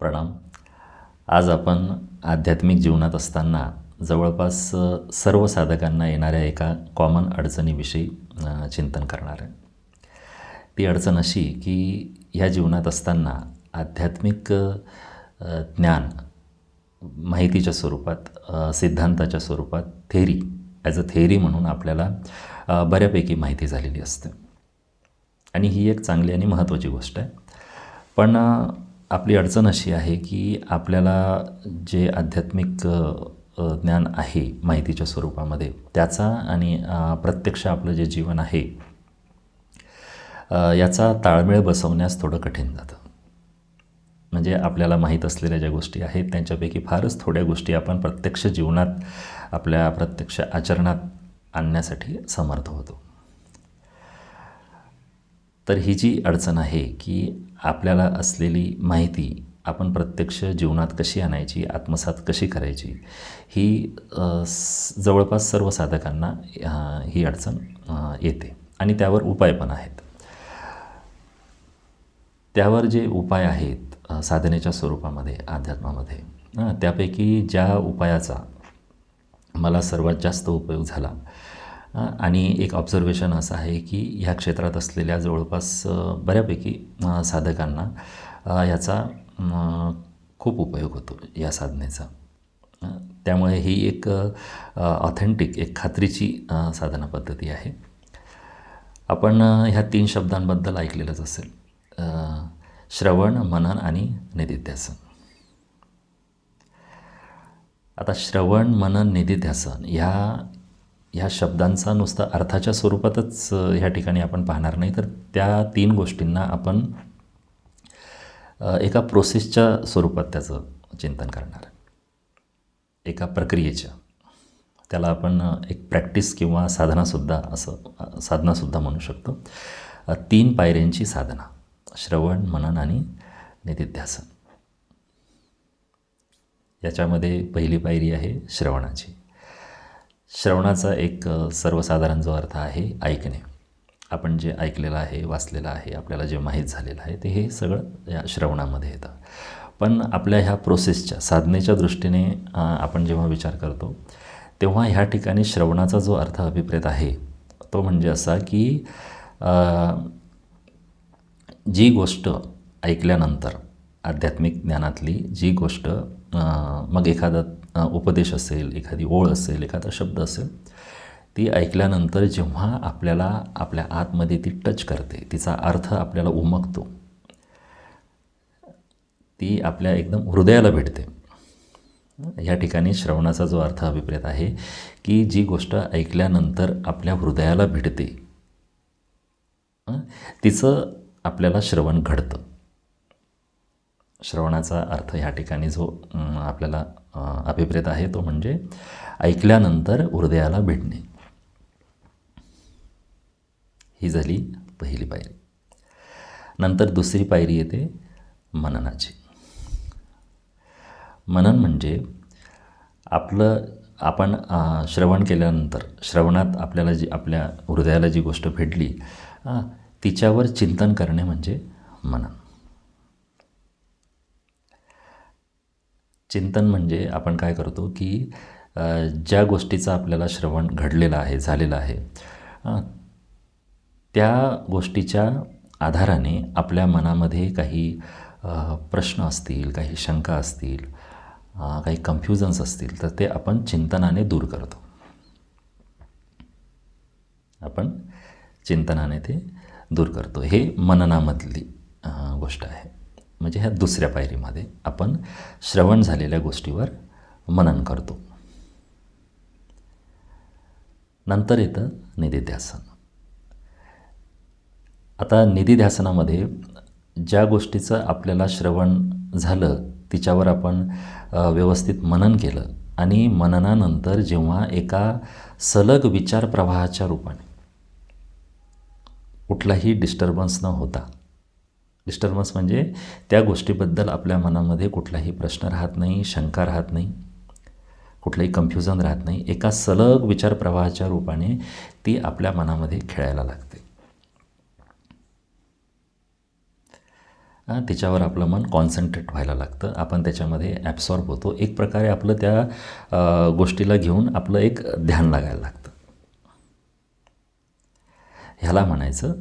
प्रणाम. आज आपण आध्यात्मिक जीवनात असताना जवळपास सर्व साधकांना येणाऱ्या एका कॉमन अडचणीविषयी चिंतन करणार आहे. ती अडचण अशी की ह्या जीवनात असताना आध्यात्मिक ज्ञान माहितीच्या स्वरूपात सिद्धांताच्या स्वरूपात थेरी ॲज अ थेरी म्हणून आपल्याला बऱ्यापैकी माहिती झालेली असते. आणि ही एक चांगली आणि महत्त्वाची गोष्ट आहे. पण आपली अडचण अशी आहे की आपल्याला जे आध्यात्मिक ज्ञान आहे माहितीच्या स्वरूपामध्ये त्याचा आणि प्रत्यक्ष आपलं जे जीवन आहे याचा ताळमेळ बसवण्यास थोडं कठीण जातं. म्हणजे आपल्याला माहीत असलेल्या ज्या गोष्टी आहेत त्यांच्यापैकी फारच थोड्या गोष्टी आपण प्रत्यक्ष जीवनात आपल्या प्रत्यक्ष आचरणात आणण्यासाठी समर्थ होतो. तर ही जी अडचण आहे की आपल्याला असलेली माहिती आपण प्रत्यक्ष जीवनात कशी आणायची आत्मसात कशी करायची ही जवळपास सर्व साधकांना ही अडचण येते. आणि त्यावर उपाय पण आहेत. त्यावर जे उपाय आहेत साधनेच्या स्वरूपामध्ये अध्यात्मामध्ये त्यापैकी ज्या उपायाचा मला सर्वात जास्त उपयोग झाला आणि एक ऑब्झर्वेशन असं आहे की ह्या क्षेत्रात असलेल्या जवळपास बऱ्यापैकी साधकांना ह्याचा याचा खूप उपयोग होतो या साधनेचा. त्यामुळे ही एक ऑथेंटिक एक खात्रीची साधना पद्धती आहे. आपण ह्या तीन शब्दांबद्दल ऐकलेलंच असेल. श्रवण मनन आणि निधिध्यासन आता श्रवण मनन निधिध्यासन ह्या ह्या शब्दांचा नुसता अर्थाच्या स्वरूपातच ह्या ठिकाणी आपण पाहणार नाही. तर त्या तीन गोष्टींना आपण एका प्रोसेसच्या स्वरूपात त्याचं चिंतन करणार. एका प्रक्रियेच्या. त्याला आपण एक प्रॅक्टिस किंवा साधनासुद्धा असं साधनासुद्धा म्हणू शकतो. तीन पायऱ्यांची साधना. श्रवण मनन आणि निदिध्यासन याच्यामध्ये पहिली पायरी आहे श्रवणाची. श्रवणाचा एक सर्वसाधारण जो अर्थ आहे ऐकणे. आपण जे ऐकलेलं आहे वाचलेलं आहे आपल्याला जे माहीत झालेलं आहे ते हे सगळं या श्रवणामध्ये येतं. पण आपल्या ह्या प्रोसेसच्या साधनेच्या दृष्टीने आपण जेव्हा विचार करतो तेव्हा ह्या ठिकाणी श्रवणाचा जो अर्थ अभिप्रेत आहे तो म्हणजे असा की जी गोष्ट ऐकल्यानंतर आध्यात्मिक ज्ञानातली जी गोष्ट मग एखादा उपदेश असेल एखादी ओळ असेल एखादा शब्द असेल ती ऐकल्यानंतर जेव्हा आपल्याला आपल्या आतमध्ये ती टच करते तिचा अर्थ आपल्याला उमगतो ती आपल्या एकदम हृदयाला भेटते. या ठिकाणी श्रवणाचा जो अर्थ अभिप्रेत आहे की जी गोष्ट ऐकल्यानंतर आपल्या हृदयाला भिडते तिचं आपल्याला श्रवण घडतं. श्रवणाचा अर्थ ह्या ठिकाणी जो आपल्याला अभिप्रेत आहे तो म्हणजे ऐकल्यानंतर हृदयाला भिडणे. ही झाली पहिली पायरी. नंतर दुसरी पायरी येते मननाची. मनन म्हणजे आपलं आपण श्रवण केल्यानंतर श्रवणात आपल्याला जी आपल्या हृदयाला जी गोष्ट भेटली तिच्यावर चिंतन करणे म्हणजे मनन. चिंतन म्हणजे आपण काय करतो की ज्या गोष्टीचं आपल्याला श्रवण घडलेलं आहे झालेलं आहे त्या गोष्टीच्या आधाराने आपल्या मनामध्ये काही प्रश्न असतील काही शंका असतील काही कन्फ्युजन्स असतील तर ते आपण चिंतनाने दूर करतो. आपण चिंतनाने ते दूर करतो. हे मननामधली गोष्ट आहे. म्हणजे ह्या दुसऱ्या पायरीमध्ये आपण श्रवण झालेल्या गोष्टीवर मनन करतो. नंतर येतं निधिध्यासन. आता निधिध्यासनामध्ये ज्या गोष्टीचं आपल्याला श्रवण झालं तिच्यावर आपण व्यवस्थित मनन केलं आणि मननानंतर जेव्हा एका सलग विचार प्रवाहाच्या रूपाने कुठलाही डिस्टर्बन्स न होता डिस्टर्बन्स म्हणजे त्या गोष्टीबद्दल आपल्या मनामध्ये कुठलाही प्रश्न राहत नाही शंका राहत नाही कुठलंही कन्फ्युजन राहत नाही. एका सलग विचार प्रवाहाच्या रूपाने ती आपल्या मनामध्ये खेळायला लागते. तिच्यावर आपलं मन कॉन्सन्ट्रेट व्हायला लागतं. आपण त्याच्यामध्ये ॲब्सॉर्ब होतो. एक प्रकारे आपलं त्या गोष्टीला घेऊन आपलं एक ध्यान लागायला लागतं. ह्याला म्हणायचं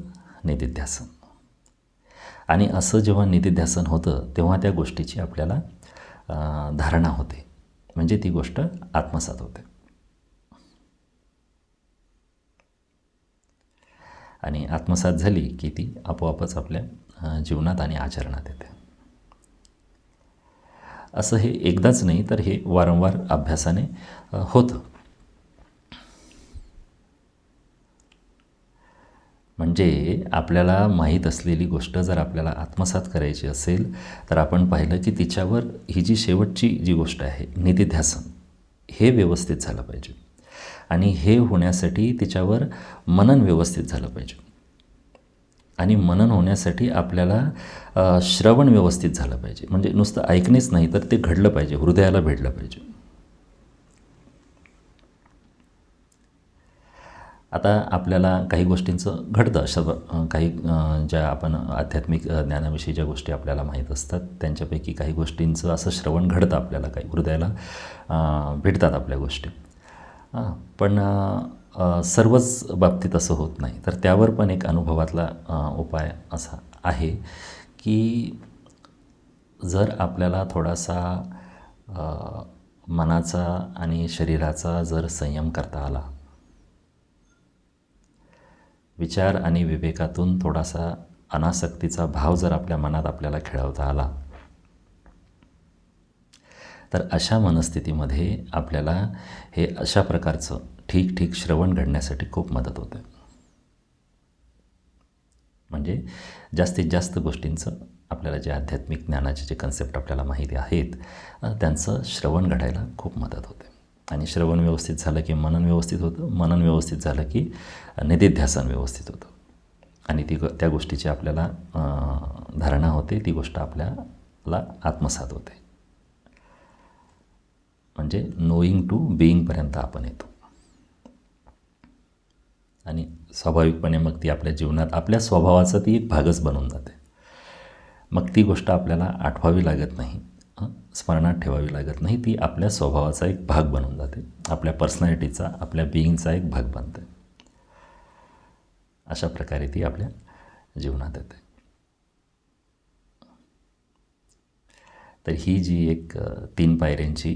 निधिध्यासन आणि असं जेव्हा निधिध्यासन होतं तेव्हा त्या गोष्टीची आपल्याला धारणा होते. म्हणजे ती गोष्ट आत्मसात होते. आणि आत्मसात झाली की ती आपोआपच आपल्या जीवनात आणि आचरणात येते. असं हे एकदाच नाही तर हे वारंवार अभ्यासाने होतं. म्हणजे आपल्याला माहीत असलेली गोष्ट जर आपल्याला आत्मसात करायची असेल तर आपण पाहिलं की तिच्यावर ही जी शेवटची जी गोष्ट आहे निधिध्यासन हे व्यवस्थित झालं पाहिजे. आणि हे होण्यासाठी तिच्यावर मनन व्यवस्थित झालं पाहिजे. आणि मनन होण्यासाठी आपल्याला श्रवण व्यवस्थित झालं पाहिजे. म्हणजे नुसतं ऐकणेच नाही तर ते घडलं पाहिजे हृदयाला भेटलं पाहिजे. आता आपल्याला काही गोष्टींचं घडतं. अशा ब- काही ज्या आपण आध्यात्मिक ज्ञानाविषयी ज्या गोष्टी आपल्याला माहीत असतात त्यांच्यापैकी काही गोष्टींचं असं श्रवण घडतं आपल्याला काही. हृदयाला भेटतात आपल्या गोष्टी. हां पण सर्वच बाबतीत असं होत नाही. तर त्यावर पण एक अनुभवातला उपाय असा आहे की जर आपल्याला थोडासा मनाचा आणि शरीराचा जर संयम करता आला विचार आणि विवेकातून थोडासा अनासक्तीचा भाव जर आपल्या मनात आपल्याला खेळवता आला तर अशा मनस्थितीमध्ये आपल्याला हे अशा प्रकारचं ठीक ठीक श्रवण घडण्यासाठी खूप मदत होते. म्हणजे जास्तीत जास्त गोष्टींचं आपल्याला जे आध्यात्मिक ज्ञानाचे जे कन्सेप्ट आपल्याला माहिती आहेत त्यांचं श्रवण घडायला खूप मदत होते. आणि श्रवण व्यवस्थित झालं की मनन व्यवस्थित होतं. मनन व्यवस्थित झालं की निधिध्यासन व्यवस्थित होतं. आणि ती त्या गोष्टीची आपल्याला धारणा होते. ती गोष्ट आपल्याला आत्मसात होते. म्हणजे नोईंग टू बिईंगपर्यंत आपण येतो. आणि स्वाभाविकपणे मग ती आपल्या जीवनात आपल्या स्वभावाचा ती एक भागच बनून जाते. मग ती गोष्ट आपल्याला आठवावी लागत नाही. स्मरणात ठेवावी लागत नाही. ती आपल्या स्वभावाचा एक भाग बनून जाते. आपल्या पर्सनॅलिटीचा आपल्या बिईंगचा एक भाग बनते. अशा प्रकारे ती आपल्या जीवनात येते. तर ही जी एक तीन पायऱ्यांची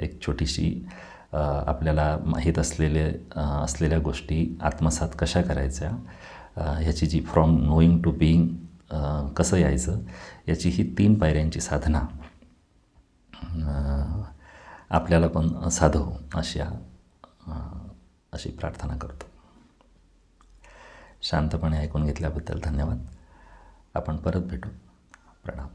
एक छोटीशी आपल्याला माहीत असलेले असलेल्या गोष्टी आत्मसात कशा करायच्या ह्याची जी फ्रॉम नोईंग टू बिईंग कसं यायचं याची ही तीन पायऱ्यांची साधना आपल्याला पण साधो अशा अशी प्रार्थना करतो. शांतपणे ऐकून घेतल्याबद्दल धन्यवाद. आपण परत भेटू. प्रणाम.